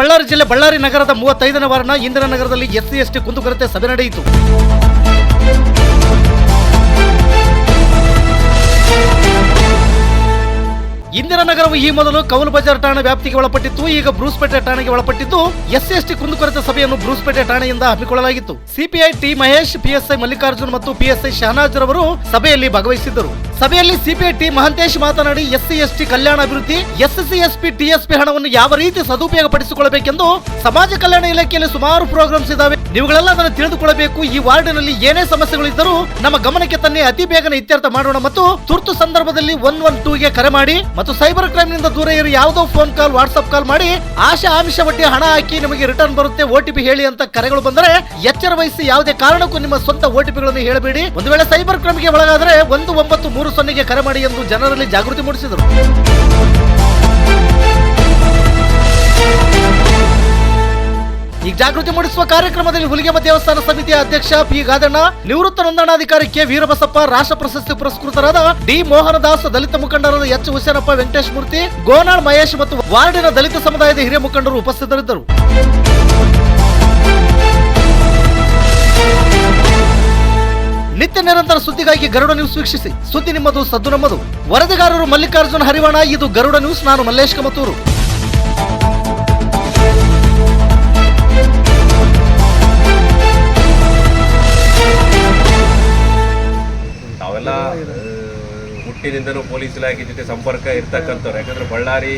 ಬಳ್ಳಾರಿ ಜಿಲ್ಲೆ ಬಳ್ಳಾರಿ ನಗರದ ಮೂವತ್ತೈದನೇ ವಾರನ ಇಂದಿರಾ ನಗರದಲ್ಲಿ ಎಸ್ಸಿ ಎಸ್ಟಿ ಕುಂದುಕೊರತೆ ಸಭೆ ನಡೆಯಿತು. ಇಂದಿರಾ ನಗರವು ಈ ಮೊದಲು ಕೌಲ್ ಬಜಾರ್ ಠಾಣೆ ವ್ಯಾಪ್ತಿಗೆ ಒಳಪಟ್ಟಿತ್ತು. ಈಗ ಬ್ರೂಸ್ಪೇಟೆ ಠಾಣೆಗೆ ಒಳಪಟ್ಟಿದ್ದು ಎಸ್ಸಿ ಎಸ್ಟಿ ಕುಂದುಕೊರತೆ ಸಭೆಯನ್ನು ಬ್ರೂಸ್ಪೇಟೆ ಠಾಣೆಯಿಂದ ಹಮ್ಮಿಕೊಳ್ಳಲಾಗಿತ್ತು. CPI T Mahesh, PSI Mallikarjun ಮತ್ತು ಪಿಎಸ್ಐ ಶಹನಾಜ್ ರವರು ಸಭೆಯಲ್ಲಿ ಭಾಗವಹಿಸಿದ್ದರು. ಸಭೆಯಲ್ಲಿ ಸಿಪಿಐ ಟಿ ಮಹಂತೇಶ್ ಮಾತನಾಡಿ ಎಸ್ಸಿ, ಎಸ್ಟಿ ಕಲ್ಯಾಣ ಅಭಿವೃದ್ಧಿ, ಎಸ್ಸಿ ಎಸ್ಪಿ ಟಿಎಸ್ಪಿ ಹಣವನ್ನು ಯಾವ ರೀತಿ ಸದುಪಯೋಗ ಪಡಿಸಿಕೊಳ್ಳಬೇಕೆಂದು ಸಮಾಜ ಕಲ್ಯಾಣ ಇಲಾಖೆಯಲ್ಲಿ ಸುಮಾರು ಪ್ರೋಗ್ರಾಮ್ಸ್ ಇದಾವೆ. ನೀವುಗಳೆಲ್ಲ ಅದನ್ನು ತಿಳಿದುಕೊಳ್ಳಬೇಕು. ಈ ವಾರ್ಡಿನಲ್ಲಿ ಏನೇ ಸಮಸ್ಯೆಗಳಿದ್ದರೂ ನಮ್ಮ ಗಮನಕ್ಕೆ ತನ್ನಿ ಅತಿ ಬೇಗನೆ ಇತ್ಯರ್ಥ ಮಾಡೋಣ ಮತ್ತು ತುರ್ತು ಸಂದರ್ಭದಲ್ಲಿ ಒನ್ ಒನ್ ಟೂ ಗೆ ಕರೆ ಮಾಡಿ ಮತ್ತು ಸೈಬರ್ ಕ್ರೈಮ್ನಿಂದ ದೂರ ಇರಿ. ಯಾವುದೋ ಫೋನ್ ಕಾಲ್, ವಾಟ್ಸ್ಆಪ್ ಕಾಲ್ ಮಾಡಿ ಆಶಾ, ಆಮಿಷ ಒಟ್ಟಿ ಹಣ ಹಾಕಿ ನಿಮಗೆ ರಿಟರ್ನ್ ಬರುತ್ತೆ. ಓಟಿಪಿ ಹೇಳಿ ಅಂತ ಕರೆಗಳು ಬಂದರೆ ಎಚ್ಚರ ವಹಿಸಿ ಯಾವುದೇ ಕಾರಣಕ್ಕೂ ನಿಮ್ಮ ಸ್ವಂತ ಓಟಿಪಿಗಳನ್ನು ಹೇಳಬೇಡಿ. ಒಂದು ವೇಳೆ ಸೈಬರ್ ಕ್ರೈಮ್ಗೆ ಒಳಗಾದರೆ ಒಂದು ಒಂಬತ್ತು ಮೂರು ಸೊನ್ನೆಗೆ ಕರೆ ಮಾಡಿ ಎಂದು ಜನರಲ್ಲಿ ಜಾಗೃತಿ ಮೂಡಿಸಿದರು. ಈ ಜಾಗೃತಿ ಮೂಡಿಸುವ ಕಾರ್ಯಕ್ರಮದಲ್ಲಿ ಹುಲಿಗೆಮ್ಮ ದೇವಸ್ಥಾನ ಸಮಿತಿಯ ಅಧ್ಯಕ್ಷ ಪಿ ಗಾದಣ್ಣ, ನಿವೃತ್ತ ನೋಂದಣಾಧಿಕಾರಿ ಕೆ ವೀರಬಸಪ್ಪ, ರಾಷ್ಟ್ರ ಪ್ರಶಸ್ತಿ ಪುರಸ್ಕೃತರಾದ ಡಿ ಮೋಹನದಾಸ್, ದಲಿತ ಮುಖಂಡರಾದ ಎಚ್ ಹುಸೇನಪ್ಪ ವೆಂಕಟೇಶ್ ಮೂರ್ತಿ, ಗೋನಾಳ್ ಮಹೇಶ್ ಮತ್ತು ವಾರ್ಡಿನ ದಲಿತ ಸಮುದಾಯದ ಹಿರಿಯ ಮುಖಂಡರು ಉಪಸ್ಥಿತರಿದ್ದರು. ನಿತ್ಯ ನಿರಂತರ ಸುದ್ದಿಗಾಗಿ ಗರುಡ ನ್ಯೂಸ್ ವೀಕ್ಷಿಸಿ. ಸುದ್ದಿ ನಿಮ್ಮದು, ಸದ್ದು ನಮ್ಮದು. ವರದಿಗಾರರು ಮಲ್ಲಿಕಾರ್ಜುನ್ ಹರಿವಾಣ, ಇದು ಗರುಡ ನ್ಯೂಸ್ ನಾನು ಮಲ್ಲೇಶ್ ಕಮತೂರು. ನಾವೆಲ್ಲ ಹುಟ್ಟಿನಿಂದನೂ ಪೊಲೀಸ್ ಇಲಾಖೆ ಜೊತೆ ಸಂಪರ್ಕ ಇರ್ತಕ್ಕಂಥವ್ರು. ಯಾಕಂದ್ರೆ ಬಳ್ಳಾರಿ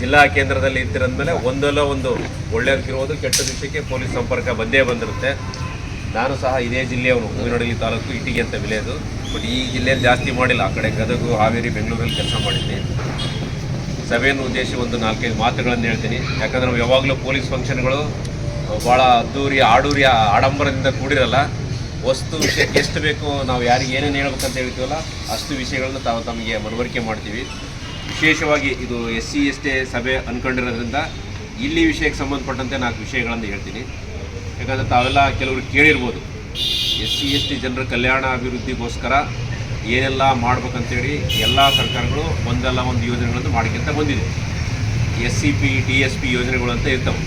ಜಿಲ್ಲಾ ಕೇಂದ್ರದಲ್ಲಿ ಇದ್ದಿರಂದ್ಮೇಲೆ ಒಂದಲ್ಲ ಒಂದು ಒಳ್ಳೆಯದಕ್ಕಿರೋದು ಕೆಟ್ಟ ವಿಷಯಕ್ಕೆ ಪೊಲೀಸ್ ಸಂಪರ್ಕ ಬಂದೇ ಬಂದಿರುತ್ತೆ. ನಾನು ಸಹ ಇದೇ ಜಿಲ್ಲೆಯವರು ಹೂವಿನಡಗಿ ತಾಲೂಕು ಇಟ್ಟಿಗೆ ಅಂತ ವಿಲೇದು ಬಟ್ ಈ ಜಿಲ್ಲೆಯಲ್ಲಿ ಜಾಸ್ತಿ ಮಾಡಿಲ್ಲ. ಆ ಕಡೆ ಗದಗು, ಹಾವೇರಿ, ಬೆಂಗಳೂರಲ್ಲಿ ಕೆಲಸ ಮಾಡಿದ್ದೀನಿ ಸಭೆಯನ್ನು ಉದ್ದೇಶ ಒಂದು ನಾಲ್ಕೈದು ಮಾತುಗಳನ್ನು ಹೇಳ್ತೀನಿ. ಯಾಕಂದ್ರೆ ನಾವು ಯಾವಾಗಲೂ ಪೊಲೀಸ್ ಫಂಕ್ಷನ್ಗಳು ಭಾಳ ಅದ್ದೂರಿ, ಆಡೂರಿ ಆಡಂಬರದಿಂದ ಕೂಡಿರಲ್ಲ. ವಸ್ತು ವಿಷಯಕ್ಕೆ ಎಷ್ಟು ಬೇಕು, ನಾವು ಯಾರಿಗೆ ಏನೇನು ಹೇಳ್ಬೇಕಂತ ಹೇಳ್ತೀವಲ್ಲ, ಅಷ್ಟು ವಿಷಯಗಳನ್ನ ತಾವು ತಮಗೆ ಮನವರಿಕೆ ಮಾಡ್ತೀವಿ. ವಿಶೇಷವಾಗಿ ಇದು ಎಸ್ ಸಿ ಎಸ್ ಟಿ ಸಭೆ ಅಂದ್ಕೊಂಡಿರೋದ್ರಿಂದ ಇಲ್ಲಿ ವಿಷಯಕ್ಕೆ ಸಂಬಂಧಪಟ್ಟಂತೆ ನಾಲ್ಕು ವಿಷಯಗಳನ್ನು ಹೇಳ್ತೀನಿ. ಯಾಕಂದರೆ ತಾವೆಲ್ಲ ಕೆಲವರು ಕೇಳಿರ್ಬೋದು. ಎಸ್ ಸಿ ಎಸ್ ಟಿ ಜನರ ಕಲ್ಯಾಣ ಅಭಿವೃದ್ಧಿಗೋಸ್ಕರ ಏನೆಲ್ಲ ಮಾಡ್ಬೇಕಂತೇಳಿ ಎಲ್ಲ ಸರ್ಕಾರಗಳು ಒಂದಲ್ಲ ಒಂದು ಯೋಜನೆಗಳನ್ನು ಮಾಡ್ಕೊಂತ ಬಂದಿದೆ. S C P T S, P ಯೋಜನೆಗಳು ಅಂತ ಇರ್ತವೆ.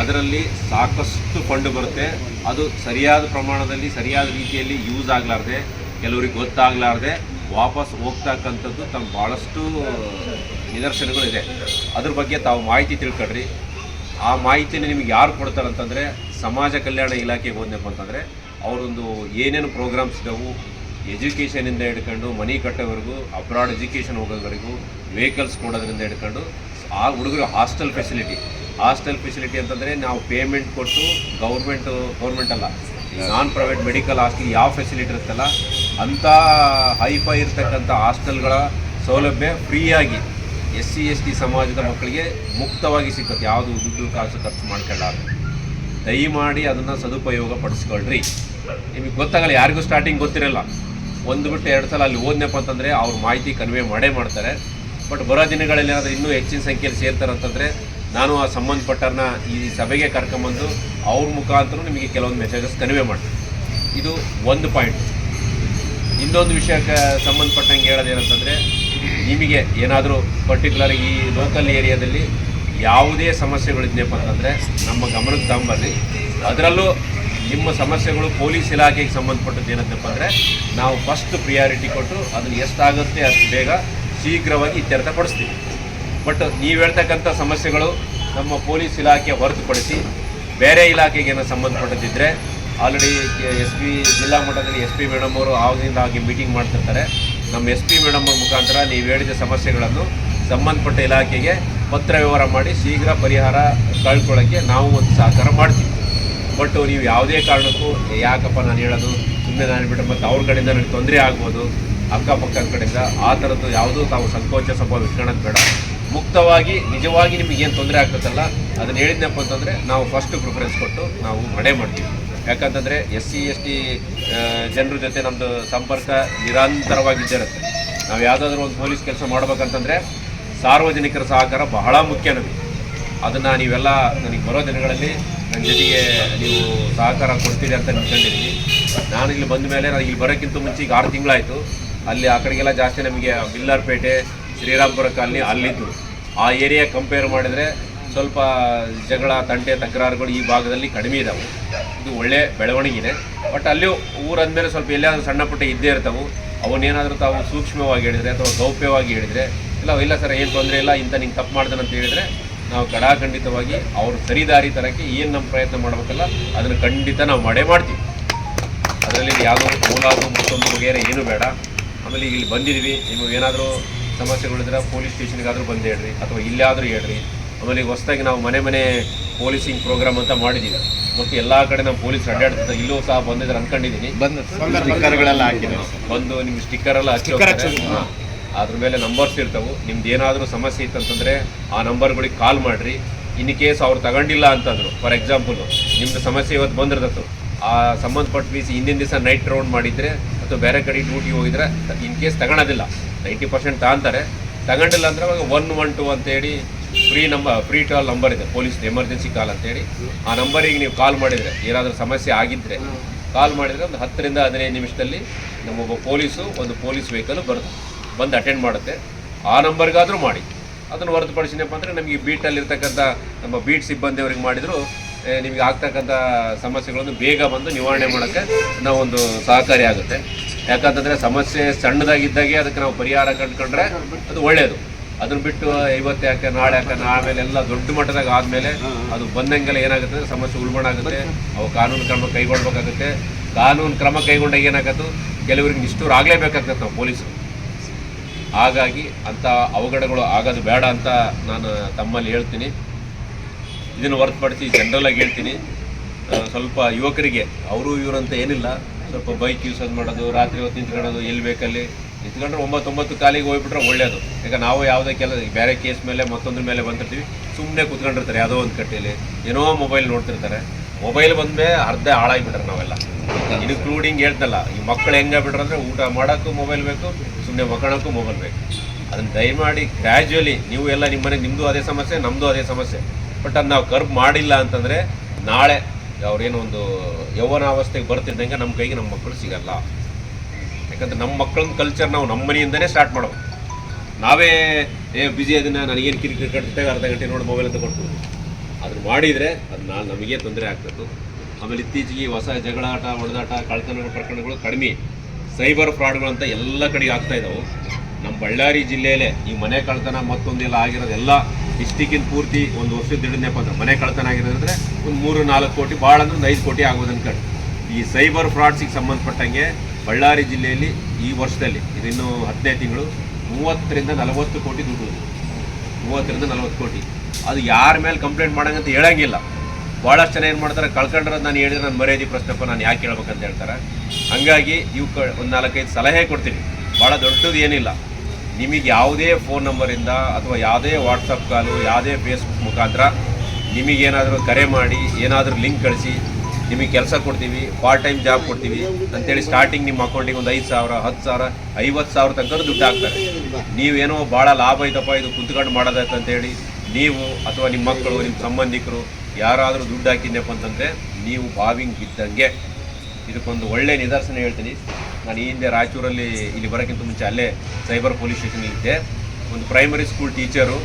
ಅದರಲ್ಲಿ ಸಾಕಷ್ಟು ಫಂಡ್ ಬರುತ್ತೆ. ಅದು ಸರಿಯಾದ ಪ್ರಮಾಣದಲ್ಲಿ, ಸರಿಯಾದ ರೀತಿಯಲ್ಲಿ ಯೂಸ್ ಆಗಲಾರ್ದೆ, ಕೆಲವರಿಗೆ ಗೊತ್ತಾಗಲಾರ್ದೆ ವಾಪಸ್ ಹೋಗ್ತಕ್ಕಂಥದ್ದು ತಮ್ಮ ಭಾಳಷ್ಟು ನಿದರ್ಶನಗಳಿದೆ. ಅದ್ರ ಬಗ್ಗೆ ತಾವು ಮಾಹಿತಿ ತಿಳ್ಕೊಳ್ರಿ. ಆ ಮಾಹಿತಿನ ನಿಮಗೆ ಯಾರು ಕೊಡ್ತಾರೆ ಅಂತಂದರೆ ಸಮಾಜ ಕಲ್ಯಾಣ ಇಲಾಖೆಗೆ ಹೋದ್ನಪ್ಪ ಅಂತಂದರೆ ಅವರೊಂದು ಏನೇನು ಪ್ರೋಗ್ರಾಮ್ಸ್ ಇದ್ದವು ಎಜುಕೇಷನಿಂದ ಹಿಡ್ಕೊಂಡು ಮನಿ ಕಟ್ಟೋವರೆಗೂ ಅಬ್ರಾಡ್ ಎಜುಕೇಷನ್ ಹೋಗೋವರೆಗೂ ವೆಹಿಕಲ್ಸ್ ಕೊಡೋದ್ರಿಂದ ಹಿಡ್ಕೊಂಡು, ಆ ಹುಡುಗರು ಹಾಸ್ಟೆಲ್ ಫೆಸಿಲಿಟಿ ಹಾಸ್ಟೆಲ್ ಫೆಸಿಲಿಟಿ ಅಂತಂದರೆ ನಾವು ಪೇಮೆಂಟ್ ಕೊಟ್ಟು ಗೌರ್ಮೆಂಟು ಗೌರ್ಮೆಂಟ್ ಅಲ್ಲ ನಾನ್ ಪ್ರೈವೇಟ್ ಮೆಡಿಕಲ್ ಹಾಸ್ಟೆಲ್ ಯಾವ ಫೆಸಿಲಿಟಿ ಇರುತ್ತಲ್ಲ, ಅಂಥ ಹೈಫೈ ಇರ್ತಕ್ಕಂಥ ಹಾಸ್ಟೆಲ್ಗಳ ಸೌಲಭ್ಯ ಫ್ರೀಯಾಗಿ ಎಸ್ ಸಿ, ಎಸ್ ಟಿ ಸಮಾಜದ ಮಕ್ಕಳಿಗೆ ಮುಕ್ತವಾಗಿ ಸಿಕ್ಕತ್ತೆ. ಯಾವುದು ದುಡ್ಡು ಕಾಸು ಖರ್ಚು ಮಾಡ್ಕೊಳ್ಳಾರ್ದು. ದಯಮಾಡಿ ಅದನ್ನು ಸದುಪಯೋಗ ಪಡಿಸ್ಕೊಳ್ರಿ ನಿಮಗೆ ಗೊತ್ತಾಗಲ್ಲ, ಯಾರಿಗೂ ಸ್ಟಾರ್ಟಿಂಗ್ ಗೊತ್ತಿರಲ್ಲ. ಒಂದು ಬಿಟ್ಟು ಎರಡು ಸಲ ಅಲ್ಲಿ ಓದ್ನಪ್ಪ ಅಂತಂದರೆ ಅವ್ರ ಮಾಹಿತಿ ಕನ್ವೆ ಮಾಡೇ ಮಾಡ್ತಾರೆ. ಬಟ್ ಬರೋ ದಿನಗಳಲ್ಲಿ ಏನಾದರೂ ಇನ್ನೂ ಹೆಚ್ಚಿನ ಸಂಖ್ಯೆಯಲ್ಲಿ ಸೇರ್ತಾರೆ ಅಂತಂದರೆ ನಾನು ಆ ಸಂಬಂಧಪಟ್ಟರನ್ನ ಈ ಸಭೆಗೆ ಕರ್ಕೊಂಬಂದು ಅವ್ರ ಮುಖಾಂತರ ನಿಮಗೆ ಕೆಲವೊಂದು ಮೆಸೇಜಸ್ ಕನ್ವೆ ಮಾಡ್ತೀನಿ. ಇದು ಒಂದು ಪಾಯಿಂಟ್ ಇನ್ನೊಂದು ವಿಷಯಕ್ಕೆ ಸಂಬಂಧಪಟ್ಟಂಗೆ ಹೇಳೋದೇನಂತಂದರೆ ನಿಮಗೆ ಏನಾದರೂ ಪರ್ಟಿಕ್ಯುಲರ್ ಈ ಲೋಕಲ್ ಏರಿಯಾದಲ್ಲಿ ಯಾವುದೇ ಸಮಸ್ಯೆಗಳಿದ್ನಪ್ಪ ಅಂತಂದರೆ ನಮ್ಮ ಗಮನಕ್ಕೆ ತಗೊಂಬರ್ರಿ ಅದರಲ್ಲೂ ನಿಮ್ಮ ಸಮಸ್ಯೆಗಳು ಪೊಲೀಸ್ ಇಲಾಖೆಗೆ ಸಂಬಂಧಪಟ್ಟದ್ದು ಏನಂತಪ್ಪ ಅಂದರೆ ನಾವು ಫಸ್ಟ್ ಪ್ರಿಯಾರಿಟಿ ಕೊಟ್ಟು ಅದನ್ನು ಎಷ್ಟಾಗುತ್ತೆ ಅಷ್ಟು ಬೇಗ ಶೀಘ್ರವಾಗಿ ಇತ್ಯರ್ಥಪಡಿಸ್ತೀವಿ. ಬಟ್ ನೀವು ಹೇಳ್ತಕ್ಕಂಥ ಸಮಸ್ಯೆಗಳು ನಮ್ಮ ಪೊಲೀಸ್ ಇಲಾಖೆ ಹೊರತುಪಡಿಸಿ ಬೇರೆ ಇಲಾಖೆಗೆ ಏನೋ ಸಂಬಂಧಪಟ್ಟದಿದ್ದರೆ ಆಲ್ರೆಡಿ ಎಸ್ ಪಿ ಜಿಲ್ಲಾ ಮಟ್ಟದಲ್ಲಿ ಎಸ್ ಪಿ ಮೇಡಮ್ ಅವರು ಆವಾಗಿಂದ ಆಗಿ ಮೀಟಿಂಗ್ ಮಾಡ್ತಿರ್ತಾರೆ. ನಮ್ಮ ಎಸ್ ಪಿ ಮೇಡಮ್ ಮುಖಾಂತರ ನೀವು ಹೇಳಿದ ಸಮಸ್ಯೆಗಳನ್ನು ಸಂಬಂಧಪಟ್ಟ ಇಲಾಖೆಗೆ ಪತ್ರ ವ್ಯವಹಾರ ಮಾಡಿ ಶೀಘ್ರ ಪರಿಹಾರ ಕಳ್ಕೊಳ್ಳೋಕ್ಕೆ ನಾವು ಒಂದು ಸಹಕಾರ ಮಾಡ್ತೀವಿ. ಬಟ್ ನೀವು ಯಾವುದೇ ಕಾರಣಕ್ಕೂ ಯಾಕಪ್ಪ ನಾನು ಹೇಳೋದು? ಸುಮ್ಮನೆ ನಾನು ಬಿಟ್ಟು ಮತ್ತು ಅವ್ರ ಕಡೆಯಿಂದ ನನಗೆ ತೊಂದರೆ ಆಗ್ಬೋದು. ಅಕ್ಕಪಕ್ಕದ ಕಡೆಯಿಂದ ಆ ಥರದ್ದು ಯಾವುದೂ ತಾವು ಸಂಕೋಚ ಸ್ವಭಾವ ಇಟ್ಕೊಳ್ಳೋದು ಬೇಡ. ಮುಕ್ತವಾಗಿ, ನಿಜವಾಗಿ ನಿಮಗೆ ಏನು ತೊಂದರೆ ಆಗ್ತದಲ್ಲ, ಅದನ್ನು ಹೇಳಿದ್ನಪ್ಪ ಅಂತಂದರೆ ನಾವು ಫಸ್ಟ್ ಪ್ರಿಫರೆನ್ಸ್ ಕೊಟ್ಟು ನಾವು ಮಡೆ ಮಾಡ್ತೀವಿ. ಯಾಕಂತಂದರೆ ಎಸ್ ಸಿ, ಎಸ್ ಟಿ ಜನರ ಜೊತೆ ನಮ್ಮದು ಸಂಪರ್ಕ ನಿರಂತರವಾಗಿದ್ದೇ ಇರುತ್ತೆ. ನಾವು ಯಾವುದಾದ್ರೂ ಒಂದು ಪೊಲೀಸ್ ಕೆಲಸ ಮಾಡ್ಬೇಕಂತಂದರೆ ಸಾರ್ವಜನಿಕರ ಸಹಕಾರ ಬಹಳ ಮುಖ್ಯ ನಮಗೆ. ಅದನ್ನು ನೀವೆಲ್ಲ ನನಗೆ ಬರೋ ದಿನಗಳಲ್ಲಿ ನನ್ನ ಜೊತೆಗೆ ನೀವು ಸಹಕಾರ ಕೊಡ್ತೀರಿ ಅಂತ ಅನ್ಕೊಂಡಿದ್ದೀನಿ. ನಾನು ಇಲ್ಲಿ ಬಂದ ಮೇಲೆ ನನಗೆ ಇಲ್ಲಿ ಬರೋಕ್ಕಿಂತ ಮುಂಚೆ ಈಗ ಆರು ತಿಂಗಳಾಯಿತು. ಅಲ್ಲಿ ಆ ಕಡೆಗೆಲ್ಲ ಜಾಸ್ತಿ ನಮಗೆ ಬಿಲ್ಲಾರ್ಪೇಟೆ, ಶ್ರೀರಾಮ್ಪುರ ಕಾಲನಿ ಅಲ್ಲಿದ್ದು. ಆ ಏರಿಯಾ ಕಂಪೇರ್ ಮಾಡಿದರೆ ಸ್ವಲ್ಪ ಜಗಳ ತಂಟೆ ತಕರಾರುಗಳು ಈ ಭಾಗದಲ್ಲಿ ಕಡಿಮೆ ಇದ್ದಾವೆ ಇದು ಒಳ್ಳೆ ಬೆಳವಣಿಗೆನೆ. ಬಟ್ ಅಲ್ಲಿಯೂ ಊರಂದಮೇಲೆ ಸ್ವಲ್ಪ ಎಲ್ಲಾದರೂ ಸಣ್ಣ ಪುಟ್ಟ ಇದ್ದೇ ಇರ್ತವೆ. ಅವನ್ನೇನಾದರೂ ತಾವು ಸೂಕ್ಷ್ಮವಾಗಿ ಹೇಳಿದರೆ ಅಥವಾ ಗೌಪ್ಯವಾಗಿ ಹೇಳಿದರೆ ಇಲ್ಲ ಇಲ್ಲ ಸರ್ ಏನು ತೊಂದರೆ ಇಲ್ಲ ಇಂಥ ನಿಂಗೆ ತಪ್ಪು ಮಾಡ್ತಾನೆ ಅಂತ ಹೇಳಿದರೆ ನಾವು ಕಡಾಖಂಡಿತವಾಗಿ ಅವ್ರು ಸರಿದಾರಿ ತರಕ್ಕೆ ಏನು ನಮ್ಮ ಪ್ರಯತ್ನ ಮಾಡಬೇಕಲ್ಲ ಅದನ್ನು ಖಂಡಿತ ನಾವು ಮಾಡೇ ಮಾಡ್ತೀವಿ. ಅದರಲ್ಲಿ ಯಾವುದೋ ಮೂಲಾದು ಮತ್ತೊಂದು ಬಗೆಯೇ ಏನು ಬೇಡ. ಆಮೇಲೆ ಈಗ ಇಲ್ಲಿ ಬಂದಿದ್ದೀವಿ ನಿಮಗೆ ಏನಾದರೂ ಸಮಸ್ಯೆಗಳಿದ್ರೆ ಪೊಲೀಸ್ ಸ್ಟೇಷನ್ಗಾದರೂ ಬಂದು ಹೇಳ್ರಿ ಅಥವಾ ಇಲ್ಲಾದರೂ ಹೇಳ್ರಿ. ಆಮೇಲೆ ಈಗ ಹೊಸದಾಗಿ ನಾವು ಮನೆ ಮನೆ ಪೊಲೀಸಿಂಗ್ ಪ್ರೋಗ್ರಾಮ್ ಅಂತ ಮಾಡಿದ್ದೀವಿ ಮತ್ತು ಎಲ್ಲ ಕಡೆ ನಾವು ಪೊಲೀಸ್ ಅಡ್ಡಾಡ್ತಾರೆ ಇಲ್ಲೂ ಸಹ ಬಂದಿದ್ರೆ ಅನ್ಕೊಂಡಿದ್ದೀನಿ ಬಂದು ಸ್ಟಿಕ್ಕರ್ಗಳೆಲ್ಲ ಹಾಕಿದ್ದಾರೆ. ಬಂದು ನಿಮ್ಮ ಸ್ಟಿಕ್ಕರ್ ಎಲ್ಲ ಹಚ್ಚಿ. ಅದ್ರ ಮೇಲೆ ನಂಬರ್ಸ್ ಇರ್ತವೆ. ನಿಮ್ದು ಏನಾದರೂ ಸಮಸ್ಯೆ ಇತ್ತಂತಂದರೆ ಆ ನಂಬರ್ಗಳಿಗೆ ಕಾಲ್ ಮಾಡಿರಿ. ಇನ್ ಕೇಸ್ ಅವ್ರು ತಗೊಂಡಿಲ್ಲ ಅಂತಂದರು. ಫಾರ್ ಎಕ್ಸಾಂಪಲು ನಿಮ್ಮದು ಸಮಸ್ಯೆ ಇವತ್ತು ಬಂದಿರ್ತತ್ತು ಆ ಸಂಬಂಧಪಟ್ಟ ಪೀಸ್ ಹಿಂದಿನ ದಿವಸ ನೈಟ್ ರೌಂಡ್ ಮಾಡಿದರೆ ಅಥವಾ ಬೇರೆ ಕಡೆ ಡ್ಯೂಟಿ ಹೋಗಿದ್ರೆ ಇನ್ ಕೇಸ್ ತಗೊಳೋದಿಲ್ಲ. ನೈಂಟಿ ಪರ್ಸೆಂಟ್ ತಗೊಂತಾರೆ. ತಗೊಂಡಿಲ್ಲ ಅಂದರೆ ಅವಾಗ ಒನ್ ಒನ್ ಟು ಅಂತೇಳಿ free number free toll number ಇದೆ. ಪೊಲೀಸ್ ಎಮರ್ಜೆನ್ಸಿ ಕಾಲ್ ಅಂತೇಳಿ ಆ ನಂಬರಿಗೆ ನೀವು ಕಾಲ್ ಮಾಡಿದರೆ, ಏನಾದರೂ ಸಮಸ್ಯೆ ಆಗಿದ್ದರೆ ಕಾಲ್ ಮಾಡಿದರೆ ಒಂದು ಹತ್ತರಿಂದ ಹದಿನೈದು ನಿಮಿಷದಲ್ಲಿ ನಮ್ಮೊಬ್ಬ ಪೊಲೀಸು ಒಂದು ಪೊಲೀಸ್ ವೆಹಿಕಲ್ ಬರುತ್ತೆ ಬಂದು ಅಟೆಂಡ್ ಮಾಡುತ್ತೆ. ಆ ನಂಬರ್ಗಾದರೂ ಮಾಡಿ. ಅದನ್ನು ಹೊರತುಪಡಿಸಿನಪ್ಪ ಅಂದರೆ ನಮಗೆ ಬೀಟಲ್ಲಿರ್ತಕ್ಕಂಥ ನಮ್ಮ ಬೀಟ್ ಸಿಬ್ಬಂದಿಯವ್ರಿಗೆ ಮಾಡಿದರೂ ನಿಮಗೆ ಆಗ್ತಕ್ಕಂಥ ಸಮಸ್ಯೆಗಳನ್ನು ಬೇಗ ಬಂದು ನಿವಾರಣೆ ಮಾಡೋಕ್ಕೆ ನಾವೊಂದು ಸಹಕಾರಿ ಆಗುತ್ತೆ. ಯಾಕಂತಂದರೆ ಸಮಸ್ಯೆ ಸಣ್ಣದಾಗಿದ್ದಾಗೆ ಅದಕ್ಕೆ ನಾವು ಪರಿಹಾರ ಕಂಡುಕೊಂಡ್ರೆ ಅದು ಒಳ್ಳೆಯದು ಅದನ್ನ ಬಿಟ್ಟು ಇವತ್ತು ಯಾಕೆ, ನಾಳೆ ಯಾಕೆ ಆಮೇಲೆ ಎಲ್ಲ ದೊಡ್ಡ ಮಟ್ಟದಾಗ ಆದಮೇಲೆ ಅದು ಬಂದಂಗೆಲ್ಲ ಏನಾಗುತ್ತೆ ಸಮಸ್ಯೆ ಉಲ್ಬಣ ಆಗುತ್ತೆ. ಅವು ಕಾನೂನು ಕ್ರಮ ಕೈಗೊಳ್ಬೇಕಾಗುತ್ತೆ. ಕಾನೂನು ಕ್ರಮ ಕೈಗೊಂಡಾಗ ಏನಾಗತ್ತು, ಕೆಲವರಿಗೆ ನಿಷ್ಠೂರು ಆಗಲೇಬೇಕಾಗತ್ತೆ ನಾವು ಪೊಲೀಸರು. ಹಾಗಾಗಿ ಅಂಥ ಅವಘಡಗಳು ಆಗೋದು ಬೇಡ ಅಂತ ನಾನು ತಮ್ಮಲ್ಲಿ ಹೇಳ್ತೀನಿ. ಇದನ್ನು ಹೊರತುಪಡಿಸಿ ಜನರಲಾಗಿ ಹೇಳ್ತೀನಿ. ಸ್ವಲ್ಪ ಯುವಕರಿಗೆ ಅವರು ಇವರು ಅಂತ ಏನಿಲ್ಲ. ಸ್ವಲ್ಪ ಬೈಕ್ ಯೂಸ್ ಮಾಡೋದು ರಾತ್ರಿ ಹೊತ್ತು ನಿಂತ್ಕೊಳ್ಳೋದು ಎಲ್ಲಿ ಬೇಕಲ್ಲಿ. ನಿಂತ್ಕೊಂಡ್ರೆ ಒಂಬತ್ತೊಂಬತ್ತು ಒಂಬತ್ತು ಕಾಲಿಗೆ ಹೋಗ್ಬಿಟ್ರೆ ಒಳ್ಳೆಯದು ಈಗ ನಾವು ಯಾವುದೇ ಕೆಲ ಬೇರೆ ಕೇಸ್ ಮೇಲೆ ಮತ್ತೊಂದ್ರ ಮೇಲೆ ಬಂದಿರ್ತೀವಿ. ಸುಮ್ಮನೆ ಕೂತ್ಕೊಂಡಿರ್ತಾರೆ ಯಾವುದೋ ಒಂದು ಕಟ್ಟೆಯಲ್ಲಿ ಏನೋ ಮೊಬೈಲ್ ನೋಡ್ತಿರ್ತಾರೆ. ಮೊಬೈಲ್ ಬಂದ್ಮೇ ಅರ್ಧ ಹಾಳಾಗಿಬಿಟ್ರೆ ನಾವೆಲ್ಲ. ಇನ್ಕ್ಲೂಡಿಂಗ್ ಹೇಳ್ತಲ್ಲ ಈ ಮಕ್ಕಳು ಹೆಂಗೆ ಬಿಟ್ರೆ ಅಂದರೆ ಊಟ ಮಾಡೋಕ್ಕೂ ಮೊಬೈಲ್ ಬೇಕು ಸುಮ್ಮನೆ ಮೊಬೈಲ್ ಬೇಕು ಅದನ್ನು ದಯಮಾಡಿ ಗ್ರ್ಯಾಜುವಲಿ ನೀವು ಎಲ್ಲ ನಿಮ್ಮ ಮನೆಗೆ ನಿಮ್ಮದು ಅದೇ ಸಮಸ್ಯೆ ನಮ್ಮದು ಅದೇ ಸಮಸ್ಯೆ. ಬಟ್ ಅದು ನಾವು ಕರ್ಬ್ ಮಾಡಿಲ್ಲ ಅಂತಂದರೆ ನಾಳೆ ಅವ್ರೇನೋ ಒಂದು ಯೌವನಾವಸ್ಥೆಗೆ ಬರ್ತಿದ್ದಂಗೆ ನಮ್ಮ ಕೈಗೆ ನಮ್ಮ ಮಕ್ಕಳು ಸಿಗಲ್ಲ. ಯಾಕಂದರೆ ನಮ್ಮ ಮಕ್ಕಳ ಕಲ್ಚರ್ ನಾವು ನಮ್ಮ ಮನೆಯಿಂದನೇ ಸ್ಟಾರ್ಟ್ ಮಾಡೋದು. ನಾವೇ, ಏ ಬಿಜಿ ಅದನ್ನು ನನಗೇನು ಕಿರಿಕಿರಿ ಕಟ್ಟಿದಾಗ ಅರ್ಧ ಗಂಟೆ ನೋಡಿ ಮೊಬೈಲ್ ಅಂತ ಕೊಡ್ತೀವಿ ಅದನ್ನು ಮಾಡಿದರೆ ಅದು ನಾಳೆ ನಮಗೆ ತೊಂದರೆ ಆಗ್ತದೆ ಆಮೇಲೆ ಇತ್ತೀಚೆಗೆ ಹೊಸ ಜಗಳಾಟ, ಹೊಡೆದಾಟ ಕಳ್ತನ ಪ್ರಕರಣಗಳು ಕಡಿಮೆ. ಸೈಬರ್ ಫ್ರಾಡ್ಗಳು ಅಂತ ಎಲ್ಲ ಕಡೆ ಆಗ್ತಾ ಇದ್ದಾವೆ ನಮ್ಮ ಬಳ್ಳಾರಿ ಜಿಲ್ಲೆಯಲ್ಲೇ ಈ ಮನೆ ಕಳ್ತನ ಮತ್ತೊಂದೆಲ್ಲ ಆಗಿರೋದೆಲ್ಲ ಡಿಸ್ಟಿಕ್ಕಿನ ಪೂರ್ತಿ ಒಂದು ವರ್ಷದ ಹಿಡಿದ್ನಪ್ಪ ಅಂದ್ರೆ ಮನೆ ಕಳ್ತನ ಆಗಿರೋದಂದ್ರೆ ಒಂದು ಮೂರು ನಾಲ್ಕು ಕೋಟಿ, ಭಾಳ ಅಂದ್ರೆ ಒಂದು ಐದು ಕೋಟಿ ಆಗೋದು ಅನ್ಕೊಂಡು ಈ ಸೈಬರ್ ಫ್ರಾಡ್ಸಿಗೆ ಸಂಬಂಧಪಟ್ಟಂಗೆ ಬಳ್ಳಾರಿ ಜಿಲ್ಲೆಯಲ್ಲಿ ಈ ವರ್ಷದಲ್ಲಿ, ಇದಿನ್ನು ಹದಿನೈದು ತಿಂಗಳು, ಮೂವತ್ತರಿಂದ ನಲವತ್ತು ಕೋಟಿ ದುಡ್ಡು ಮೂವತ್ತರಿಂದ ನಲವತ್ತು ಕೋಟಿ. ಅದು ಯಾರ ಮೇಲೆ ಕಂಪ್ಲೇಂಟ್ ಮಾಡೋಂಗಂತ ಹೇಳಂಗಿಲ್ಲ. ಭಾಳಷ್ಟು ಜನ ಏನು ಮಾಡ್ತಾರೆ, ಕಳ್ಕೊಂಡ್ರೆ ನಾನು ಹೇಳಿದ್ರೆ ನಾನು ಮರ್ಯಾದಿ ಪ್ರಶ್ನೆಪ್ಪ ನಾನು ಯಾಕೆ ಹೇಳ್ಬೇಕಂತ ಹೇಳ್ತಾರೆ. ಹಂಗಾಗಿ ಇವು ಕ ಒಂದು ನಾಲ್ಕೈದು ಸಲಹೆ ಕೊಡ್ತೀನಿ. ಭಾಳ ದೊಡ್ಡದು ಏನಿಲ್ಲ. ನಿಮಗೆ ಯಾವುದೇ ಫೋನ್ ನಂಬರಿಂದ ಅಥವಾ ಯಾವುದೇ ವಾಟ್ಸಪ್ ಕಾಲು ಯಾವುದೇ ಫೇಸ್ಬುಕ್ ಮುಖಾಂತರ ನಿಮಗೇನಾದರೂ ಕರೆ ಮಾಡಿ, ಏನಾದರೂ ಲಿಂಕ್ ಕಳಿಸಿ, ನಿಮಗೆ ಕೆಲಸ ಕೊಡ್ತೀವಿ ಪಾರ್ಟ್ ಟೈಮ್ ಜಾಬ್ ಕೊಡ್ತೀವಿ ಅಂತೇಳಿ ಸ್ಟಾರ್ಟಿಂಗ್ ನಿಮ್ಮ ಅಕೌಂಟಿಗೆ ಒಂದು ಐದು ಸಾವಿರ, ಹತ್ತು ಸಾವಿರ, ಐವತ್ತು ಸಾವಿರ ತನಕ ದುಡ್ಡು ಹಾಕ್ತಾರೆ. ನೀವೇನೋ ಭಾಳ ಲಾಭ ಐತಪ್ಪ ಇದು ಕುಂತ್ಕೊಂಡು ಮಾಡೋದಾಯ್ತು ಅಂತೇಳಿ ನೀವು ಅಥವಾ ನಿಮ್ಮ ಮಕ್ಕಳು, ನಿಮ್ಮ ಸಂಬಂಧಿಕರು ಯಾರಾದರೂ ದುಡ್ಡು ಹಾಕಿದ್ನಪ್ಪ ಅಂತಂದರೆ ನೀವು ಬಾವಿಂಗ್ ಇದ್ದಂಗೆ. ಇದಕ್ಕೊಂದು ಒಳ್ಳೆ ನಿದರ್ಶನ ಹೇಳ್ತೀನಿ. ನಾನು ಈ ಹಿಂದೆ ರಾಯಚೂರಲ್ಲಿ ಇಲ್ಲಿ ಬರೋಕ್ಕಿಂತ ಮುಂಚೆ ಅಲ್ಲೇ ಸೈಬರ್ ಪೊಲೀಸ್ ಸ್ಟೇಷನ್ ಇದ್ದೆ. ಒಂದು ಪ್ರೈಮರಿ ಸ್ಕೂಲ್ ಟೀಚರು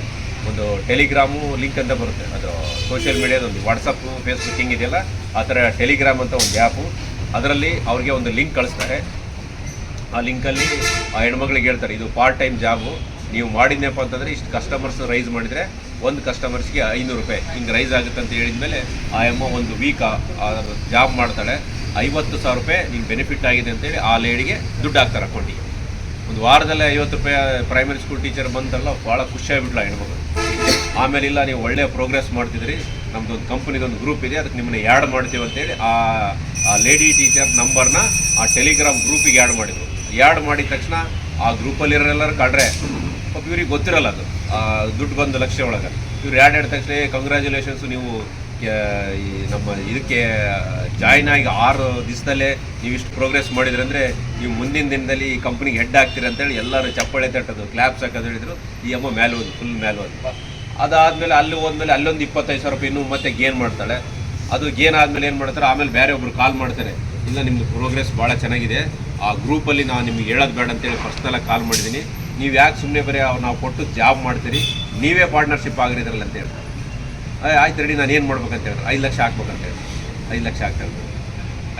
ಒಂದು ಟೆಲಿಗ್ರಾಮು ಲಿಂಕ್ ಅಂತ ಬರುತ್ತೆ. ಅದು ಸೋಷಿಯಲ್ ಮೀಡಿಯಾದ ಒಂದು ವಾಟ್ಸಪ್ಪು ಫೇಸ್ಬುಕ್ ಹಿಂಗೆ ಇದೆಯಲ್ಲ ಆ ಥರ ಟೆಲಿಗ್ರಾಮ್ ಅಂತ ಒಂದು ಆ್ಯಪು ಅದರಲ್ಲಿ ಅವ್ರಿಗೆ ಒಂದು ಲಿಂಕ್ ಕಳಿಸ್ತಾರೆ. ಆ ಲಿಂಕಲ್ಲಿ ಆ ಹೆಣ್ಮಕ್ಳಿಗೆ ಹೇಳ್ತಾರೆ, ಇದು ಪಾರ್ಟ್ ಟೈಮ್ ಜಾಬು ನೀವು ಮಾಡಿದ್ನಪ್ಪ ಅಂತಂದರೆ ಇಷ್ಟು ಕಸ್ಟಮರ್ಸ್ ರೈಸ್ ಮಾಡಿದರೆ ಒಂದು ಕಸ್ಟಮರ್ಸ್ಗೆ ಐನೂರು ರೂಪಾಯಿ. ಹಿಂಗೆ ರೈಸ್ ಆಗುತ್ತೆ ಅಂತ ಹೇಳಿದ ಮೇಲೆ ಆ ಅಮ್ಮ ಒಂದು ವೀಕ್ ಜಾಬ್ ಮಾಡ್ತಾಳೆ. ಐವತ್ತು ಸಾವಿರ ರೂಪಾಯಿ ನಿಮ್ಗೆ ಬೆನಿಫಿಟ್ ಆಗಿದೆ ಅಂತೇಳಿ ಆ ಲೇಡಿಗೆ ದುಡ್ಡು ಹಾಕ್ತಾರೆ ಅಕೌಂಟಿಗೆ. ಒಂದು ವಾರದಲ್ಲೇ ಐವತ್ತು ರೂಪಾಯಿ ಪ್ರೈಮರಿ ಸ್ಕೂಲ್ ಟೀಚರ್ ಬಂತಲ್ಲ, ಭಾಳ ಖುಷಿಯಾಗಿಬಿಟ್ಲ ಹೆಣ್ಮಗಳು. ಆಮೇಲೆ ಇಲ್ಲ, ನೀವು ಒಳ್ಳೆಯ ಪ್ರೋಗ್ರೆಸ್ ಮಾಡ್ತಿದ್ರಿ. ನಮ್ಮದು ಒಂದು ಕಂಪ್ನಿದೊಂದು ಗ್ರೂಪ್ ಇದೆ, ಅದಕ್ಕೆ ನಿಮ್ಮನ್ನ ಆ್ಯಡ್ ಮಾಡ್ತೀವಿ ಅಂತೇಳಿ ಆ ಆ ಲೇಡಿ ಟೀಚರ್ ನಂಬರ್ನ ಆ ಟೆಲಿಗ್ರಾಮ್ ಗ್ರೂಪಿಗೆ ಆ್ಯಡ್ ಮಾಡಿದ್ರು. ಆ್ಯಡ್ ಮಾಡಿದ ತಕ್ಷಣ ಆ ಗ್ರೂಪಲ್ಲಿರೋರೆಲ್ಲರೂ ಕಡ್ರೆ ಪಾಪ ಇವ್ರಿಗೆ ಗೊತ್ತಿರಲ್ಲ ಅದು. ದುಡ್ಡು ಬಂದ ಲಕ್ಷ ಒಳಗೆ. ಇವ್ರು ಆ್ಯಡ್ ಹೇಳಿದ ತಕ್ಷಣ ಕಂಗ್ರ್ಯಾಚುಲೇಷನ್ಸು ನೀವು ಈ ನಮ್ಮ ಇದಕ್ಕೆ ಜಾಯ್ನ್ ಆಗಿ ಆರು ದಿವಸದಲ್ಲೇ ನೀವು ಇಷ್ಟು ಪ್ರೋಗ್ರೆಸ್ ಮಾಡಿದ್ರಿ ಅಂದರೆ, ನೀವು ಮುಂದಿನ ದಿನದಲ್ಲಿ ಈ ಕಂಪ್ನಿಗೆ ಹೆಡ್ ಆಗ್ತೀರ ಅಂತೇಳಿ ಎಲ್ಲರೂ ಚಪ್ಪಳೆ ತಟ್ಟೋದು ಕ್ಲಾಪ್ಸ್ ಹಾಕೋದು ಹೇಳಿದ್ರು. ಈ ಅಮ್ಮ ಮೇಲೆ ಹೋದ್ ಫುಲ್ ಮೇಲೆ ಹೋದ್ ಅದಾದಮೇಲೆ ಅಲ್ಲಿ ಹೋದ್ಮೇಲೆ ಅಲ್ಲೊಂದು ಇಪ್ಪತ್ತೈದು ಸಾವಿರ ರೂಪಾಯಿ ಇನ್ನೂ ಮತ್ತೆ ಗೇನ್ ಮಾಡ್ತಾಳೆ. ಅದು ಗೇನ್ ಆದಮೇಲೆ ಏನು ಮಾಡ್ತಾರೆ, ಆಮೇಲೆ ಬೇರೆ ಒಬ್ರು ಕಾಲ್ ಮಾಡ್ತಾರೆ. ಇಲ್ಲ ನಿಮ್ಮದು ಪ್ರೋಗ್ರೆಸ್ ಭಾಳ ಚೆನ್ನಾಗಿದೆ. ಆ ಗ್ರೂಪಲ್ಲಿ ನಾನು ನಿಮಗೆ ಹೇಳೋದು ಬೇಡ ಅಂತೇಳಿ ಪರ್ಸ್ನಲಾಗಿ ಕಾಲ್ ಮಾಡಿದ್ದೀನಿ. ನೀವು ಯಾಕೆ ಸುಮ್ಮನೆ ಬರೀ ಅವ್ರು ನಾವು ಕೊಟ್ಟು ಜಾಬ್ ಮಾಡ್ತೀರಿ? ನೀವೇ ಪಾರ್ಟ್ನರ್ಶಿಪ್ ಆಗಿರಿದ್ರಲ್ಲ ಅಂತ ಹೇಳ್ತಾರೆ. ಆಯ್ತು ರೆಡಿ ನಾನು ಏನು ಮಾಡ್ಬೇಕಂತ ಹೇಳಿದ್ರೆ ಐದು ಲಕ್ಷ ಹಾಕ್ಬೇಕಂತ ಹೇಳಿ ಐದು ಲಕ್ಷ ಹಾಕ್ತಾರೆ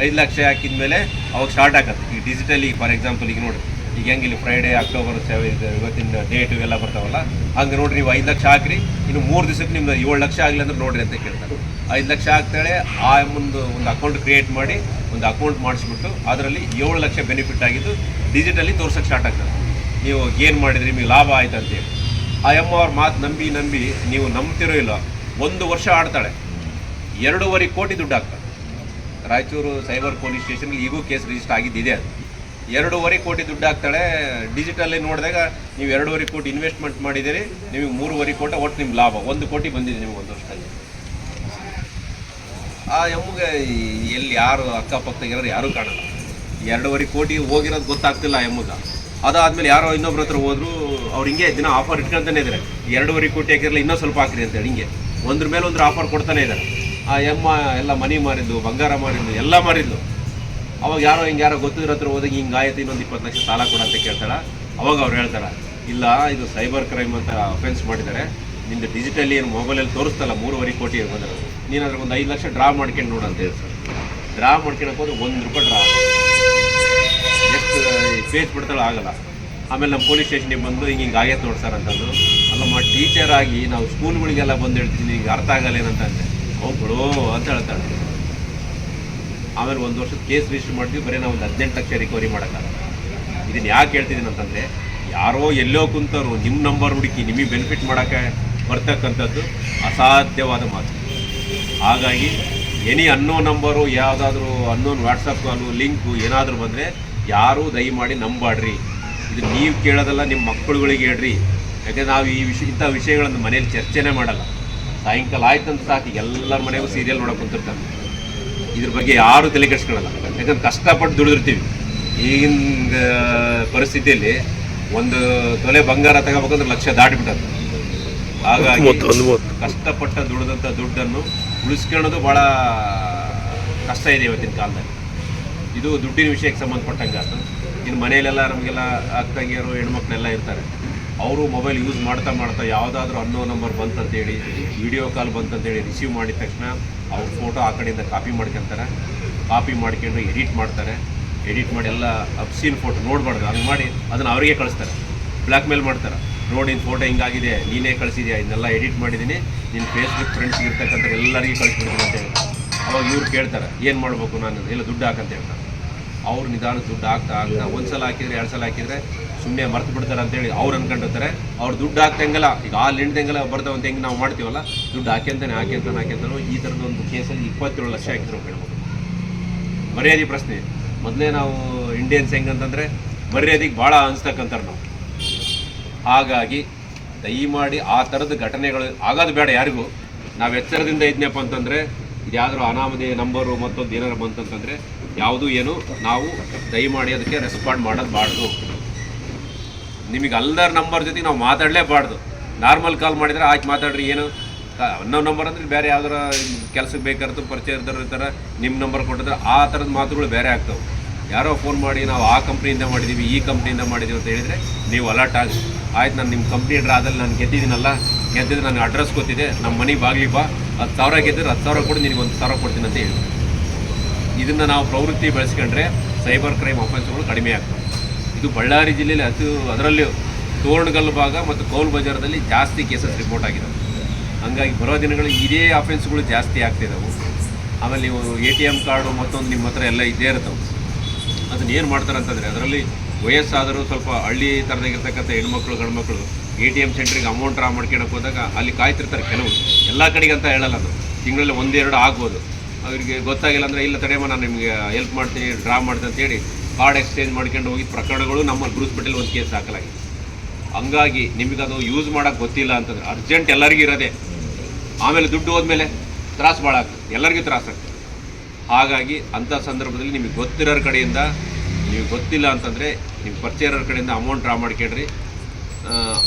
ಐದು ಲಕ್ಷ ಹಾಕಿದ ಮೇಲೆ ಅವಾಗ ಸ್ಟಾರ್ಟ್ ಆಗತ್ತೆ. ಈ ಡಿಜಿಟಲಿ ಫಾರ್ ಎಕ್ಸಾಂಪಲ್ ಈಗ ನೋಡಿ ಈಗ ಹೆಂಗೆ ಇಲ್ಲಿ ಫ್ರೈಡೇ ಅಕ್ಟೋಬರ್ ಸೆವೆನ್ ಇವತ್ತಿನ ಡೇಟು ಎಲ್ಲ ಬರ್ತಾವಲ್ಲ, ಹಂಗೆ ನೋಡಿರಿ ನೀವು ಐದು ಲಕ್ಷ ಹಾಕ್ರಿ. ಇನ್ನು ಮೂರು ದಿವಸಕ್ಕೆ ನಿಮ್ದು ಏಳು ಲಕ್ಷ ಆಗಲಿ ಅಂದ್ರೆ ನೋಡಿರಿ ಅಂತ ಕೇಳ್ತಾರೆ. ಐದು ಲಕ್ಷ ಹಾಕ್ತಾಳೆ ಆ ಒಂದು ಒಂದು ಅಕೌಂಟ್ ಕ್ರಿಯೇಟ್ ಮಾಡಿ, ಒಂದು ಅಕೌಂಟ್ ಮಾಡಿಸ್ಬಿಟ್ಟು, ಅದರಲ್ಲಿ ಏಳು ಲಕ್ಷ ಬೆನಿಫಿಟ್ ಆಗಿದ್ದು ಡಿಜಿಟಲಿ ತೋರ್ಸಕ್ಕೆ ಸ್ಟಾರ್ಟ್ ಆಗ್ತದೆ. ನೀವು ಏನು ಮಾಡಿದ್ರಿ, ನಿಮಗೆ ಲಾಭ ಆಯ್ತು ಅಂತೇಳಿ ಆ ಅಮ್ಮ ಅವ್ರ ಮಾತು ನಂಬಿ ನಂಬಿ ನೀವು ನಂಬ್ತಿರೋ ಇಲ್ಲ ಒಂದು ವರ್ಷ ಆಡ್ತಾಳೆ. ಎರಡೂವರೆ ಕೋಟಿ ದುಡ್ಡು ಹಾಕ್ತಾಳೆ. ರಾಯಚೂರು ಸೈಬರ್ ಪೊಲೀಸ್ ಸ್ಟೇಷನ್ಗೆ ಈಗೂ ಕೇಸ್ ರಿಜಿಸ್ಟರ್ ಆಗಿದ್ದಿದೆ ಅದು. ಎರಡೂವರೆ ಕೋಟಿ ದುಡ್ಡು ಹಾಕ್ತಾಳೆ. ಡಿಜಿಟಲ್ಲಿ ನೋಡಿದಾಗ ನೀವು ಎರಡೂವರೆ ಕೋಟಿ ಇನ್ವೆಸ್ಟ್ಮೆಂಟ್ ಮಾಡಿದ್ದೀರಿ. ನಿಮಗೆ ಮೂರುವರೆ ಕೋಟಿ ಒಟ್ಟು ನಿಮ್ಮ ಲಾಭ. ಒಂದು ಕೋಟಿ ಬಂದಿದೆ ನಿಮಗೆ ಒಂದು ವರ್ಷದಲ್ಲಿ. ಆ ಎಮ್ಮಗೆ ಎಲ್ಲಿ ಯಾರು ಅಕ್ಕಪಕ್ಕ ಯಾರೂ ಕಾಣಲ್ಲ. ಎರಡೂವರೆ ಕೋಟಿ ಹೋಗಿರೋದು ಗೊತ್ತಾಗ್ತಿಲ್ಲ ಆ ಎಮ್ಮಗೆ ಅದಾದ್ಮೇಲೆ ಯಾರೋ ಇನ್ನೊಬ್ರ ಹತ್ರ ಹೋದ್ರು, ಅವ್ರು ಹಿಂಗೆ ದಿನ ಆಫರ್ ಇಟ್ಕೊಂತಾನೆ ಇದ್ದಾರೆ ಎರಡೂವರೆ ಕೋಟಿ ಹಾಕಿರಲಿ ಇನ್ನೂ ಸ್ವಲ್ಪ ಹಾಕ್ರಿ ಅಂತೇಳಿ ಹಿಂಗೆ. ಒಂದ್ರ ಮೇಲೆ ಒಂದ್ರ ಆಫರ್ ಕೊಡ್ತಾನೆ ಇದ್ದಾರೆ ಆ ಎಮ್ಮ, ಎಲ್ಲ ಮನಿ ಮಾರಿದ್ದು ಬಂಗಾರ ಮಾರಿದ್ದು ಎಲ್ಲ ಮಾರಿದ್ದು ಅವಾಗ ಯಾರೋ ಹಿಂಗೆ ಯಾರೋ ಗೊತ್ತಿದ್ರ ಹತ್ರ ಹೋದಾಗ ಹಿಂಗೆ ಆಯ್ತು, ಇನ್ನೊಂದು ಇಪ್ಪತ್ತು ಲಕ್ಷ ಸಾಲ ಕೊಡ ಅಂತ ಕೇಳ್ತಾರ ಅವಾಗ ಅವ್ರು ಹೇಳ್ತಾರೆ, ಇಲ್ಲ, ಇದು ಸೈಬರ್ ಕ್ರೈಮ್ ಅಂತ ಅಫೆನ್ಸ್ ಮಾಡಿದ್ದಾರೆ. ನಿಂದು ಡಿಜಿಟಲಿ ಏನು ಮೊಬೈಲಲ್ಲಿ ತೋರಿಸ್ತಲ್ಲ, ಮೂರುವರೆ ಕೋಟಿ ಬಂದ್ರೆ ನೀನು ಅದ್ರಾಗ ಒಂದು ಐದು ಲಕ್ಷ ಡ್ರಾ ಮಾಡ್ಕೊಂಡು ನೋಡು ಅಂತ ಹೇಳ್ತಾರೆ ಡ್ರಾ ಮಾಡ್ಕೊಳಕ್ಕೆ ಹೋದ್ರೆ ಒಂದು ರೂಪಾಯಿ ಡ್ರಾ ಪೇಜ್ ಬಿಡ್ತಾಳೆ ಆಗಲ್ಲ. ಆಮೇಲೆ ನಮ್ಮ ಪೊಲೀಸ್ ಸ್ಟೇಷನಿಗೆ ಬಂದು ಹಿಂಗೆ ಹಿಂಗೆ ಆಗೈತೆ ನೋಡಿ ಸರ್ ಅಂತಂದು ಅಲ್ಲಮ್ಮ ಟೀಚರ್ ಆಗಿ ನಾವು ಸ್ಕೂಲ್ಗಳಿಗೆಲ್ಲ ಬಂದು ಹೇಳ್ತೀನಿ ಹಿಂಗೆ ಅರ್ಥ ಆಗಲ್ಲ ಏನಂತ ಅಂದೆ ಹೋಗ್ಬಿಡು ಅಂತ ಹೇಳ್ತಾಳೆ. ಆಮೇಲೆ ಒಂದು ವರ್ಷದ ಕೇಸ್ ರಿಜಿಸ್ಟರ್ ಮಾಡ್ತೀವಿ, ಬರೀ ನಾವು ಒಂದು ಹದಿನೆಂಟು ಲಕ್ಷ ರಿಕವರಿ ಮಾಡೋಕ್ಕಾಗಲ್ಲ. ಇದನ್ನು ಯಾಕೆ ಹೇಳ್ತಿದ್ದೀನಿ ಅಂತಂದರೆ, ಯಾರೋ ಎಲ್ಲೋ ಕುಂತರು ನಿಮ್ಮ ನಂಬರ್ ಹುಡುಕಿ ನಿಮಗೆ ಬೆನಿಫಿಟ್ ಮಾಡೋಕ್ಕೆ ಬರ್ತಕ್ಕಂಥದ್ದು ಅಸಾಧ್ಯವಾದ ಮಾತು. ಹಾಗಾಗಿ ಎನಿ ಅನ್ನೋ ನಂಬರು ಯಾವುದಾದ್ರೂ ಅನ್ನೋನ್ ವಾಟ್ಸಪ್ ಕಾಲು ಲಿಂಕು ಏನಾದರೂ ಬಂದರೆ ಯಾರೂ ದಯಮಾಡಿ ನಂಬಾಡ್ರಿ. ಇದು ನೀವು ಕೇಳೋದಲ್ಲ ನಿಮ್ಮ ಮಕ್ಕಳುಗಳಿಗೆ ಹೇಳ್ರಿ. ಯಾಕಂದ್ರೆ ನಾವು ಈ ವಿಷಯ ಇಂಥ ವಿಷಯಗಳನ್ನು ಮನೇಲಿ ಚರ್ಚೆನೇ ಮಾಡಲ್ಲ. ಸಾಯಂಕಾಲ ಆಯ್ತಂತ ಸಾಕು ಎಲ್ಲರ ಮನೆಗೂ ಸೀರಿಯಲ್ ನೋಡೋಕೆ ಕುಂತಿರ್ತಾರೆ. ಇದ್ರ ಬಗ್ಗೆ ಯಾರು ತಲೆ ಕೆಡಿಸ್ಕೊಳ್ಳಲ್ಲ ಯಾಕಂದ್ರೆ ಕಷ್ಟಪಟ್ಟು ದುಡಿದಿರ್ತೀವಿ. ಈಗಿನ ಪರಿಸ್ಥಿತಿಯಲ್ಲಿ ಒಂದು ತೊಲೆ ಬಂಗಾರ ತಗೋಬೇಕಂದ್ರೆ ಲಕ್ಷ ದಾಟಿಬಿಟ್ಟದ್ದು. ಹಾಗಾಗಿ ಕಷ್ಟಪಟ್ಟ ದುಡಿದಂಥ ದುಡ್ಡನ್ನು ಉಳಿಸ್ಕೊಳ್ಳೋದು ಭಾಳ ಕಷ್ಟ ಇದೆ ಇವತ್ತಿನ ಕಾಲದಲ್ಲಿ. ಇದು ದುಡ್ಡಿನ ವಿಷಯಕ್ಕೆ ಸಂಬಂಧಪಟ್ಟಂಗೆ. ಆಯ್ತು ಇನ್ನು ಮನೆಯಲ್ಲೆಲ್ಲ ನಮಗೆಲ್ಲ ಅಕ್ಕಂಗಿಯರು, ಹೆಣ್ಮಕ್ಳೆಲ್ಲ ಇರ್ತಾರೆ. ಅವರು ಮೊಬೈಲ್ ಯೂಸ್ ಮಾಡ್ತಾ ಮಾಡ್ತಾ ಯಾವುದಾದ್ರೂ ಅನ್ನೋ ನಂಬರ್ ಬಂತಂತೇಳಿ ವಿಡಿಯೋ ಕಾಲ್ ಬಂತಂತೇಳಿ ರಿಸೀವ್ ಮಾಡಿದ ತಕ್ಷಣ ಅವ್ರ ಫೋಟೋ ಆ ಕಡೆಯಿಂದ ಕಾಪಿ ಮಾಡ್ಕೊಂತಾರೆ. ಕಾಪಿ ಮಾಡ್ಕೊಂಡು ಎಡಿಟ್ ಮಾಡ್ತಾರೆ. ಎಡಿಟ್ ಮಾಡಿ ಎಲ್ಲ ಅಪ್ಸೀನ್ ಫೋಟೋ ನೋಡ್ಬಾರ್ದು. ಹಂಗೆ ಮಾಡಿ ಅದನ್ನು ಅವರಿಗೆ ಕಳಿಸ್ತಾರೆ. ಬ್ಲ್ಯಾಕ್ ಮೇಲ್ ಮಾಡ್ತಾರೆ. ನೋಡಿ ನಿನ್ನ ಫೋಟೋ ಹಿಂಗಾಗಿದೆ, ನೀನೇ ಕಳಿಸಿದ್ಯಾ? ಇದನ್ನೆಲ್ಲ ಎಡಿಟ್ ಮಾಡಿದ್ದೀನಿ. ನಿನ್ನ ಫೇಸ್ಬುಕ್ ಫ್ರೆಂಡ್ಸ್ ಇರ್ತಕ್ಕಂಥ ಎಲ್ಲರಿಗೂ ಕಳಿಸ್ಬಿಡ್ತೀನಿ ಅಂತ ಹೇಳಿ. ಅವಾಗ ಇವ್ರು ಕೇಳ್ತಾರೆ, ಏನು ಮಾಡಬೇಕು ನಾನು? ಎಲ್ಲ ದುಡ್ಡು ಹಾಕಂತ ಹೇಳ್ತಾರೆ. ಅವ್ರು ನಿಧಾನ ದುಡ್ಡು ಆಗ್ತಾ ಆಗ್ತಾ ಒಂದು ಸಲ ಹಾಕಿದ್ರೆ, ಎರಡು ಸಲ ಹಾಕಿದ್ರೆ ಸುಮ್ಮನೆ ಮರ್ತು ಬಿಡ್ತಾರೆ ಅಂತೇಳಿ ಅವ್ರು ಅನ್ಕೊಂಡಿರ್ತಾರೆ. ಅವ್ರು ದುಡ್ಡು ಹಾಕ್ದಂಗೆಲ್ಲ, ಈಗ ಆ ಲಿಂಡ್ದಂಗೆಲ್ಲ ಬರ್ತಾವ ಅಂತ ಹೆಂಗೆ ನಾವು ಮಾಡ್ತೀವಲ್ಲ, ದುಡ್ಡು ಹಾಕ್ಯಂತಾನೆ ಹಾಕ್ಯಂತಾನೆ ಹಾಕ್ಯಂತಾನೆ ಈ ಥರದ ಒಂದು ಕೇಸಲ್ಲಿ ಇಪ್ಪತ್ತೇಳು ಲಕ್ಷ ಹಾಕಿದ್ರು ಹೆಣ್ಮಕ್ಳು ಮರ್ಯಾದೆ ಪ್ರಶ್ನೆ. ಮೊದಲೇ ನಾವು ಇಂಡಿಯನ್ಸ್ ಹೆಂಗಂತಂದರೆ ಮರ್ಯಾದೆಗೆ ಭಾಳ ಅನಿಸ್ತಕ್ಕಂತಾರೆ ನಾವು. ಹಾಗಾಗಿ ದಯಮಾಡಿ ಆ ಥರದ ಘಟನೆಗಳು ಆಗೋದು ಬೇಡ ಯಾರಿಗೂ. ನಾವು ಎಚ್ಚರದಿಂದ ಇದ್ನಪ್ಪ ಅಂತಂದರೆ ಇದ್ಯಾವುದಾದ್ರು ಅನಾಮಧೇಯ ನಂಬರು ಮತ್ತೊಂದು ಏನಾರು ಬಂತಂತಂದರೆ ಯಾವುದು ಏನು ನಾವು ದಯಮಾಡಿ ಅದಕ್ಕೆ ರೆಸ್ಪಾಂಡ್ ಮಾಡೋದು ಬಾರ್ದು. ನಿಮಗೆ ಅಲ್ಲದರ ನಂಬರ್ ಜೊತೆ ನಾವು ಮಾತಾಡಲೇಬಾರ್ದು. ನಾರ್ಮಲ್ ಕಾಲ್ ಮಾಡಿದರೆ ಆಯ್ತು ಮಾತಾಡ್ರಿ, ಏನು? ಅನ್ನೋ ನಂಬರ್ ಅಂದ್ರೆ ಬೇರೆ ಯಾವ್ದಾರ ಕೆಲಸಕ್ಕೆ ಬೇಕಾದ್ರೂ ಪರಿಚಯ ಇರ್ತಾರೆ ಇರ್ತಾರೆ ನಿಮ್ಮ ನಂಬರ್ ಕೊಟ್ಟಿದ್ರೆ ಆ ಥರದ ಮಾತುಗಳು ಬೇರೆ ಆಗ್ತವೆ. ಯಾರೋ ಫೋನ್ ಮಾಡಿ ನಾವು ಆ ಕಂಪ್ನಿಯಿಂದ ಮಾಡಿದ್ದೀವಿ ಈ ಕಂಪ್ನಿಯಿಂದ ಮಾಡಿದ್ದೀವಿ ಅಂತ ಹೇಳಿದರೆ ನೀವು ಅಲರ್ಟ್ ಆಗಿ, ಆಯ್ತು, ನಾನು ನಿಮ್ಮ ಕಂಪ್ನಿ ಡ್ರಾದಲ್ಲಿ ನಾನು ಗೆದ್ದಿದ್ದೀನಲ್ಲ ಗೆದ್ದಿದ್ರೆ ನನ್ನ ಅಡ್ರೆಸ್ ಗೊತ್ತಿದೆ ನಮ್ಮ ಮನೆ ಬಾಗ್ಲಿ ಬಾ ಹತ್ತು ಸಾವಿರ ಗೆದ್ದರೆ ಹತ್ತು ಸಾವಿರ ಕೊಡಿ, ನಿನಗೆ ಒಂದು ಸಾವಿರ ಕೊಡ್ತೀನಿ ಅಂತ ಹೇಳಿ. ಇದನ್ನು ನಾವು ಪ್ರವೃತ್ತಿ ಬೆಳೆಸ್ಕೊಂಡ್ರೆ ಸೈಬರ್ ಕ್ರೈಮ್ ಅಫೆನ್ಸ್ಗಳು ಕಡಿಮೆ ಆಗ್ತವೆ. ಇದು ಬಳ್ಳಾರಿ ಜಿಲ್ಲೆಯಲ್ಲಿ ಅತಿ, ಅದರಲ್ಲೂ ತೋರಣಗಲ್ಲು ಭಾಗ ಮತ್ತು ಕೌಲ್ ಬಜಾರದಲ್ಲಿ ಜಾಸ್ತಿ ಕೇಸಸ್ ರಿಪೋರ್ಟ್ ಆಗಿದ್ದಾವೆ ಹಂಗಾಗಿ ಬರೋ ದಿನಗಳು ಇದೇ ಅಫೆನ್ಸ್ಗಳು ಜಾಸ್ತಿ ಆಗ್ತಿದ್ದಾವೆ ಆಮೇಲೆ ನೀವು ಎ ಟಿ ಎಂ ಕಾರ್ಡು ಮತ್ತೊಂದು ನಿಮ್ಮ ಹತ್ರ ಎಲ್ಲ ಇದ್ದೇ ಇರ್ತವೆ. ಅದನ್ನ ಏನು ಮಾಡ್ತಾರೆ ಅಂತಂದರೆ, ಅದರಲ್ಲಿ ವಯಸ್ಸಾದರೂ ಸ್ವಲ್ಪ ಹಳ್ಳಿ ಥರದಾಗಿರ್ತಕ್ಕಂಥ ಹೆಣ್ಮಕ್ಳು, ಗಂಡ್ಮಕ್ಳು ಎ ಟಿ ಎಂ ಸೆಂಟ್ರಿಗೆ ಅಮೌಂಟ್ ಡ್ರಾ ಮಾಡ್ಕೊಳಕ್ಕೆ ಹೋದಾಗ ಅಲ್ಲಿ ಕಾಯ್ತಿರ್ತಾರೆ ಕೆಲವು ಎಲ್ಲ ಕಡೆಗೆ ಅಂತ ಹೇಳಲ್ಲ ಅದು. ತಿಂಗಳಲ್ಲಿ ಒಂದೆರಡು ಆಗ್ಬೋದು. ಅವರಿಗೆ ಗೊತ್ತಾಗಿಲ್ಲ ಅಂದರೆ, ಇಲ್ಲ ತಡೆಯಮ್ಮ, ನಾನು ನಿಮಗೆ ಹೆಲ್ಪ್ ಮಾಡ್ತೀನಿ ಡ್ರಾ ಮಾಡ್ತೀನಿ ಅಂತೇಳಿ ಕಾರ್ಡ್ ಎಕ್ಸ್ಚೇಂಜ್ ಮಾಡ್ಕೊಂಡು ಹೋಗಿದ್ದ ಪ್ರಕರಣಗಳು ನಮ್ಮ ಬ್ರೂಸ್ಪೇಟೆಲ್ ಒಂದು ಕೇಸ್ ಹಾಕಲಾಗಿದೆ. ಹಂಗಾಗಿ ನಿಮಗೆ ಅದು ಯೂಸ್ ಮಾಡೋಕ್ಕೆ ಗೊತ್ತಿಲ್ಲ ಅಂತಂದ್ರೆ ಅರ್ಜೆಂಟ್ ಎಲ್ಲರಿಗೂ ಇರೋದೇ. ಆಮೇಲೆ ದುಡ್ಡು ಹೋದ್ಮೇಲೆ ತ್ರಾಸು ಭಾಳ ಆಗ್ತದೆ. ಎಲ್ಲರಿಗೂ ತ್ರಾಸು ಆಗ್ತದೆ. ಹಾಗಾಗಿ ಅಂಥ ಸಂದರ್ಭದಲ್ಲಿ ನಿಮಗೆ ಗೊತ್ತಿರೋರ ಕಡೆಯಿಂದ ನೀವು ಗೊತ್ತಿಲ್ಲ ಅಂತಂದರೆ ನಿಮ್ಮ ಪರಿಚಯ ಕಡೆಯಿಂದ ಅಮೌಂಟ್ ಡ್ರಾ ಮಾಡ್ಕೊಳ್ರಿ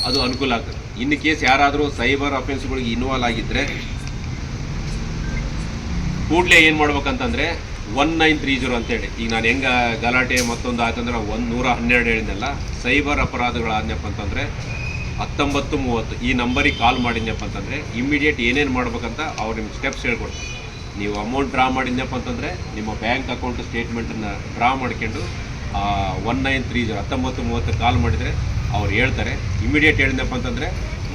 ಅದು ಅನುಕೂಲ ಆಗ್ತದೆ. ಇನ್ ಕೇಸ್ ಯಾರಾದರೂ ಸೈಬರ್ ಅಫೆನ್ಸ್ಗಳಿಗೆ ಇನ್ವಾಲ್ವ್ ಆಗಿದ್ದರೆ ಕೂಡಲೇ ಏನು ಮಾಡ್ಬೇಕಂತಂದರೆ ಒನ್ ನೈನ್ ತ್ರೀ ಜೀರೋ ಅಂತೇಳಿ ಈಗ ನಾನು ಹೆಂಗೆ ಗಲಾಟೆ ಮತ್ತೊಂದು ಆಯ್ತಂದ್ರೆ ಒಂದು ನೂರ ಹನ್ನೆರಡು ಹೇಳಿದ್ನಲ್ಲ ಸೈಬರ್ ಅಪರಾಧಗಳಾದ್ನಪ್ಪ ಅಂತಂದರೆ ಹತ್ತೊಂಬತ್ತು ಮೂವತ್ತು. ಈ ನಂಬರಿಗೆ ಕಾಲ್ ಮಾಡಿದ್ನಪ್ಪ ಅಂತಂದರೆ ಇಮ್ಮಿಡಿಯೇಟ್ ಏನೇನು ಮಾಡ್ಬೇಕಂತ ಅವ್ರು ನಿಮ್ಗೆ ಸ್ಟೆಪ್ಸ್ ಹೇಳ್ಕೊಡ್ತಾರೆ. ನೀವು ಅಮೌಂಟ್ ಡ್ರಾ ಮಾಡಿದ್ನಪ್ಪ ಅಂತಂದರೆ ನಿಮ್ಮ ಬ್ಯಾಂಕ್ ಅಕೌಂಟ್ ಸ್ಟೇಟ್ಮೆಂಟನ್ನು ಡ್ರಾ ಮಾಡ್ಕೊಂಡು ಒನ್ ನೈನ್ ತ್ರೀ ಜೀರೋ ಹತ್ತೊಂಬತ್ತು ಮೂವತ್ತು ಕಾಲ್ ಮಾಡಿದರೆ ಅವ್ರು ಹೇಳ್ತಾರೆ ಇಮಿಡಿಯೇಟ್ ಹೇಳಿದಪ್ಪ ಅಂತಂದರೆ,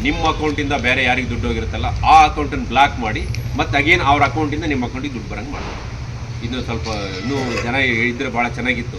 ನಿಮ್ಮ ಅಕೌಂಟಿಂದ ಬೇರೆ ಯಾರಿಗೆ ದುಡ್ಡು ಹೋಗಿರುತ್ತಲ್ಲ, ಆ ಅಕೌಂಟನ್ನು ಬ್ಲಾಕ್ ಮಾಡಿ, ಮತ್ತು ಅಗೇನ್ ಅವ್ರ ಅಕೌಂಟಿಂದ ನಿಮ್ಮ ಅಕೌಂಟಿಗೆ ದುಡ್ಡು ಬರೋಂಗೆ ಮಾಡಿ ಇನ್ನೂ ಸ್ವಲ್ಪ ಇನ್ನೂ ಜನ ಇದ್ದರೆ ಭಾಳ ಚೆನ್ನಾಗಿತ್ತು.